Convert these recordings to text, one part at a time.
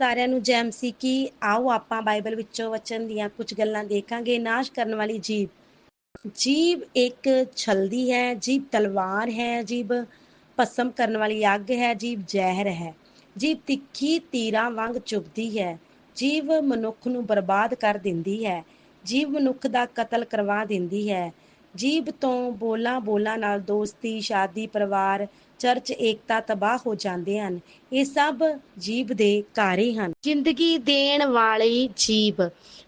ਸਾਰਿਆਂ ਨੂੰ ਜੈ ਮਸੀਹ ਕੀ ਆਓ ਆਪਾਂ ਬਾਈਬਲ ਵਿੱਚੋਂ ਵਚਨ ਦੀਆਂ ਕੁਝ ਗੱਲਾਂ ਦੇਖਾਂਗੇ, ਨਾਸ਼ ਕਰਨ ਵਾਲੀ ਜੀਵ ਜੀਵ ਇੱਕ ਛਲਦੀ ਹੈ ਜੀਵ ਤਲਵਾਰ ਹੈ ਜੀਵ ਭਸਮ ਕਰਨ ਵਾਲੀ ਅੱਗ ਹੈ ਜੀਵ ਜ਼ਹਿਰ ਹੈ। ਜੀਵ ਤਿੱਖੀ ਤੀਰਾਂ ਵਾਂਗ ਚੁਭਦੀ ਹੈ ਜੀਵ ਮਨੁੱਖ ਨੂੰ ਬਰਬਾਦ ਕਰ ਦਿੰਦੀ ਹੈ ਜੀਵ ਮਨੁੱਖ ਦਾ ਕਤਲ ਕਰਵਾ ਦਿੰਦੀ ਹੈ ਜੀਵ ਤੋਂ ਬੋਲਾਂ ਬੋਲਾਂ ਨਾਲ ਦੋਸਤੀ, ਸ਼ਾਦੀ, ਪਰਿਵਾਰ, ਚਰਚ, ਏਕਤਾ, ਤਬਾਹ ਹੋ ਜਾਂਦੇ ਹਨ। ਇਹ ਸਭ ਜੀਵ ਦੇ ਕਾਰੇ ਹਨ। ਜ਼ਿੰਦਗੀ ਦੇਣ ਵਾਲੀ ਜੀਬ।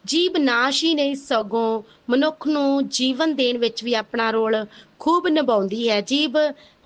ਜੀਬ ਨਾਸ਼ ਹੀ ਨਹੀਂ, ਸਗੋਂ ਮਨੁੱਖ ਨੂੰ ਜੀਵਨ ਦੇਣ ਵਿੱਚ ਵੀ ਆਪਣਾ ਰੋਲ ਖੂਬ ਨਿਭਾਉਂਦੀ ਹੈ। ਜੀਵ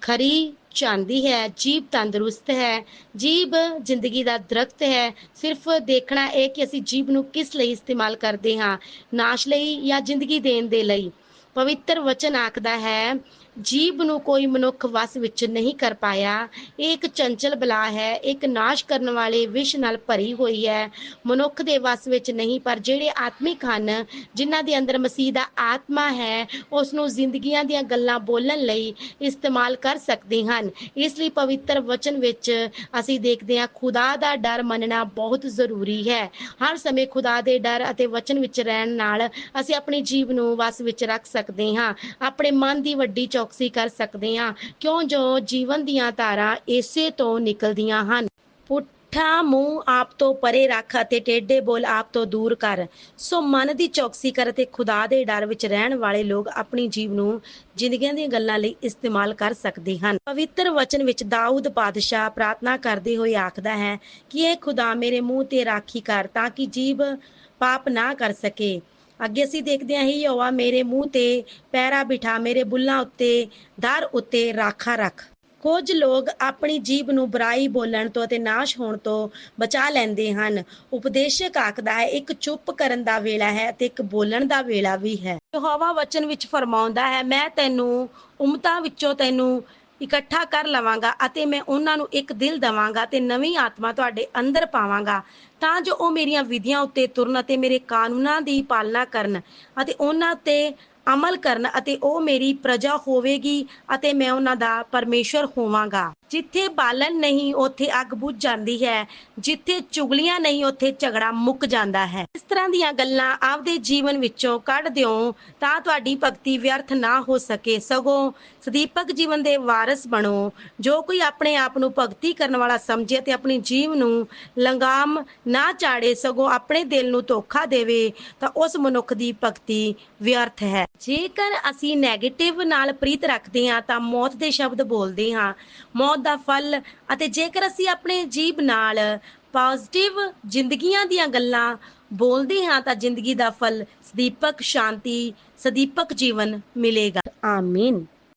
ਖਰੀ ਚਾਹੁੰਦੀ ਹੈ ਜੀਵ ਤੰਦਰੁਸਤ ਹੈ ਜੀਵ ਜ਼ਿੰਦਗੀ ਦਾ ਦਰਖਤ ਹੈ। ਸਿਰਫ ਦੇਖਣਾ ਇਹ ਕਿ ਅਸੀਂ ਜੀਵ ਨੂੰ ਕਿਸ ਲਈ ਇਸਤੇਮਾਲ ਕਰਦੇ ਹਾਂ, ਨਾਸ਼ ਲਈ ਜਾਂ ਜ਼ਿੰਦਗੀ ਦੇਣ ਦੇ ਲਈ। ਪਵਿੱਤਰ ਵਚਨ ਆਖਦਾ ਹੈ ਜੀਵ ਨੂੰ ਕੋਈ ਮਨੁੱਖ ਵਸ ਵਿੱਚ ਨਹੀਂ ਕਰ ਪਾਇਆ। ਇਹ ਇੱਕ ਚੰਚਲ ਬਲਾ ਹੈ, ਇੱਕ ਨਾਸ਼ ਕਰਨ ਵਾਲੇ ਵਿਸ਼ ਨਾਲ ਭਰੀ ਹੋਈ ਹੈ। ਮਨੁੱਖ ਦੇ ਵਸ ਵਿੱਚ ਨਹੀਂ, ਪਰ ਜਿਹੜੇ ਆਤਮਿਕ ਹਨ, ਜਿਨ੍ਹਾਂ ਦੇ ਅੰਦਰ ਮਸੀਹ ਦਾ ਆਤਮਾ ਹੈ ਉਸ ਨੂੰ ਜ਼ਿੰਦਗੀਆਂ ਦੀਆਂ ਗੱਲਾਂ ਬੋਲਣ ਲਈ ਇਸਤੇਮਾਲ ਕਰ ਸਕਦੇ ਹਨ। ਇਸ ਲਈ ਪਵਿੱਤਰ ਵਚਨ ਵਿੱਚ ਅਸੀਂ ਦੇਖਦੇ ਹਾਂ, ਖੁਦਾ ਦਾ ਡਰ ਮੰਨਣਾ ਬਹੁਤ ਜ਼ਰੂਰੀ ਹੈ। ਹਰ ਸਮੇਂ ਖੁਦਾ ਦੇ ਡਰ ਅਤੇ ਵਚਨ ਵਿੱਚ ਰਹਿਣ ਨਾਲ ਅਸੀਂ ਆਪਣੀ ਜੀਵ ਨੂੰ ਵਸ ਵਿੱਚ ਰੱਖ ਸਕਦੇ ਹਾਂ। ਆਪਣੇ ਮਨ ਦੀ ਵੱਡੀ ਚੌਕਸੀ ਕਰ ਸਕਦੇ ਹਾਂ। ਕਿਉਂ ਜੋ ਜੀਵਨ ਦੀਆਂ ਧਾਰਾਂ ਇਸੇ ਤੋਂ ਨਿਕਲਦੀਆਂ ਹਨ। ਪੁੱਠਾ ਮੂੰਹ ਆਪ ਤੋਂ ਪਰੇ ਰੱਖ ਅਤੇ ਟੇਢੇ ਬੋਲ ਆਪ ਤੋਂ ਦੂਰ ਕਰ। ਸੋ ਮਨ ਦੀ ਚੌਕਸੀ ਕਰ ਅਤੇ ਖੁਦਾ ਦੇ ਡਰ ਵਿੱਚ ਰਹਿਣ ਵਾਲੇ ਲੋਕ ਆਪਣੀ ਜੀਵ ਨੂੰ ਜ਼ਿੰਦਗੀਆਂ ਦੀਆਂ ਗੱਲਾਂ ਲਈ ਇਸਤੇਮਾਲ ਕਰ ਸਕਦੇ ਹਨ। ਪਵਿੱਤਰ ਵਚਨ ਵਿੱਚ ਦਾਊਦ ਬਾਦਸ਼ਾਹ ਪ੍ਰਾਰਥਨਾ ਕਰਦੇ ਹੋਏ ਆਖਦਾ ਹੈ ਕਿ ਇਹ ਖੁਦਾ ਮੇਰੇ ਮੂੰਹ ਤੇ ਰਾਖੀ ਕਰ ਤਾਂ ਕਿ ਜੀਵ ਪਾਪ ਨਾ ਕਰ ਸਕੇ। ਅੱਗੇ ਅਸੀਂ ਦੇਖਦੇ ਹਾਂ ਹੀ ਯਹੋਵਾ ਮੇਰੇ ਮੂੰਹ ਤੇ, ਪੈਰਾ ਬਿਠਾ ਮੇਰੇ ਬੁੱਲਾਂ ਉੱਤੇ ਦਰ ਉੱਤੇ ਰਾਖਾ ਰੱਖ। ਕੁਝ ਲੋਕ ਆਪਣੀ ਜੀਬ ਨੂੰ ਬੁਰਾਈ ਬੋਲਣ ਤੋਂ ਅਤੇ ਨਾਸ਼ ਹੋਣ ਤੋਂ ਬਚਾ ਲੈਂਦੇ ਹਨ। ਉਪਦੇਸ਼ਕ ਆਖਦਾ ਹੈ, ਇੱਕ ਚੁੱਪ ਕਰਨ ਦਾ ਵੇਲਾ ਹੈ ਅਤੇ ਇੱਕ ਬੋਲਣ ਦਾ ਵੇਲਾ ਵੀ ਹੈ। ਯਹੋਵਾ ਵਚਨ ਵਿੱਚ ਫਰਮਾਉਂਦਾ ਹੈ, ਮੈਂ ਤੈਨੂੰ, ਉਮਤਾਂ ਵਿੱਚੋਂ ਤੈਨੂੰ ਇਕੱਠਾ ਕਰ ਲਵਾਂਗਾ ਅਤੇ ਮੈਂ ਉਹਨਾਂ ਨੂੰ ਇੱਕ ਦਿਲ ਦਵਾਂਗਾ ਤੇ ਨਵੀਂ ਆਤਮਾ ਤੁਹਾਡੇ ਅੰਦਰ ਪਾਵਾਂਗਾ। ਤਾਂ ਜੋ ਉਹ ਮੇਰੀਆਂ ਵਿਧੀਆਂ ਉੱਤੇ ਤੁਰਨ ਅਤੇ ਮੇਰੇ ਕਾਨੂੰਨਾਂ ਦੀ ਪਾਲਣਾ ਕਰਨ ਅਤੇ ਉਹਨਾਂ ਉੱਤੇ ਅਮਲ ਕਰਨ ਅਤੇ ਉਹ ਮੇਰੀ ਪ੍ਰਜਾ ਹੋਵੇਗੀ ਅਤੇ ਮੈਂ ਉਹਨਾਂ ਦਾ ਪਰਮੇਸ਼ਰ ਹੋਵਾਂਗਾ। ਜਿੱਥੇ ਬਾਲਣ ਨਹੀਂ, ਉੱਥੇ ਅੱਗ ਬੁਝ ਜਾਂਦੀ ਹੈ। ਜਿੱਥੇ ਚੁਗਲੀਆਂ ਨਹੀਂ, ਉੱਥੇ ਝਗੜਾ ਮੁੱਕ ਜਾਂਦਾ ਹੈ। ਇਸ ਤਰ੍ਹਾਂ ਦੀਆਂ ਗੱਲਾਂ ਆਪਦੇ ਜੀਵਨ ਵਿੱਚੋਂ ਕੱਢ ਦਿਓ ਤਾਂ ਤੁਹਾਡੀ ਭਗਤੀ ਵਿਅਰਥ ਨਾ ਹੋ ਸਕੇ। ਸਗੋਂ ਸਦੀਪਕ ਜੀਵਨ ਦੇ ਵਾਰਿਸ ਬਣੋ। ਜੋ ਕੋਈ ਆਪਣੇ ਆਪ ਨੂੰ ਭਗਤੀ ਕਰਨ ਵਾਲਾ ਸਮਝੇ ਤੇ ਆਪਣੀ ਜੀਵ ਨੂੰ ਲੰਗਾਮ ਨਾ ਚਾੜੇ, ਸਗੋਂ ਆਪਣੇ ਦਿਲ ਨੂੰ ਧੋਖਾ ਦੇਵੇ, ਤਾਂ ਉਸ ਮਨੁੱਖ ਦੀ ਭਗਤੀ ਵਿਅਰਥ ਹੈ। ਜੇਕਰ ਅਸੀਂ 네ਗੇਟਿਵ ਨਾਲ ਪ੍ਰੀਤ ਰੱਖਦੇ ਹਾਂ, ਤਾਂ ਮੌਤ ਦੇ ਸ਼ਬਦ ਬੋਲਦੇ ਹਾਂ। ਮੌਤ ਦਾ ਫਲ ਅਤੇ ਜੇਕਰ ਅਸੀਂ ਆਪਣੇ ਜੀਬ ਨਾਲ ਪੋਜ਼ਿਟਿਵ ਜ਼ਿੰਦਗੀਆਂ ਦੀਆਂ ਗੱਲਾਂ ਬੋਲਦੇ ਹਾਂ, ਤਾਂ ਜ਼ਿੰਦਗੀ ਦਾ ਫਲ ਸਦੀਪਕ ਸ਼ਾਂਤੀ, ਸਦੀਪਕ ਜੀਵਨ ਮਿਲੇਗਾ। ਆਮੀਨ